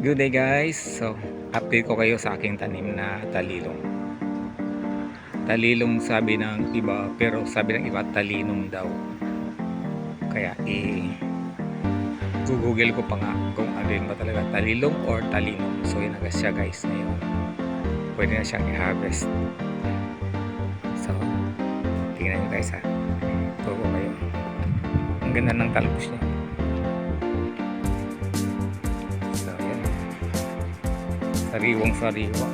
Good day guys. So, update ko kayo sa aking tanim na talilong. Talilong sabi ng iba, pero sabi ng iba talinong daw. Kaya i Google ko pa nga kung ano yun ba talaga talilong or talinong. So, yun agad siya guys ngayon. Pwede na siyang i-harvest. So, tingnan nyo guys ha. Tugo kayo. Ang ganda ng talbos niya. Sariwang sariwa.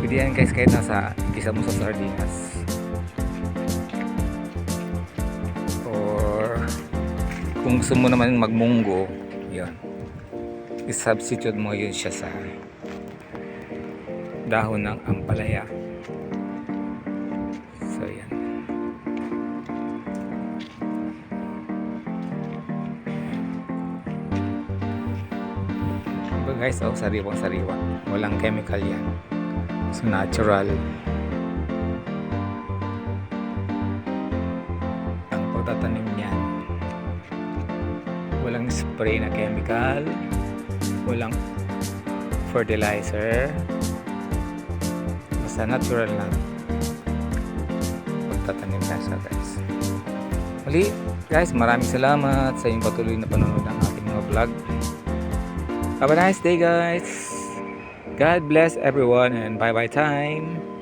Pwede yan guys kahit nasa isa mo sa sardinas. Or kung gusto mo naman magmunggo, yun. I-substitute mo yun siya sa dahon ng ampalaya. Guys, oh, sariwang sariwa. Walang chemical yan. So, natural. Ang pagtatanim niyan. Walang spray na chemical. Walang fertilizer. Basta natural na pagtatanim na siya guys. Muli, guys, maraming salamat sa inyong patuloy na panonood ng aking mga vlog. Have a nice day, guys. God bless everyone and bye bye time.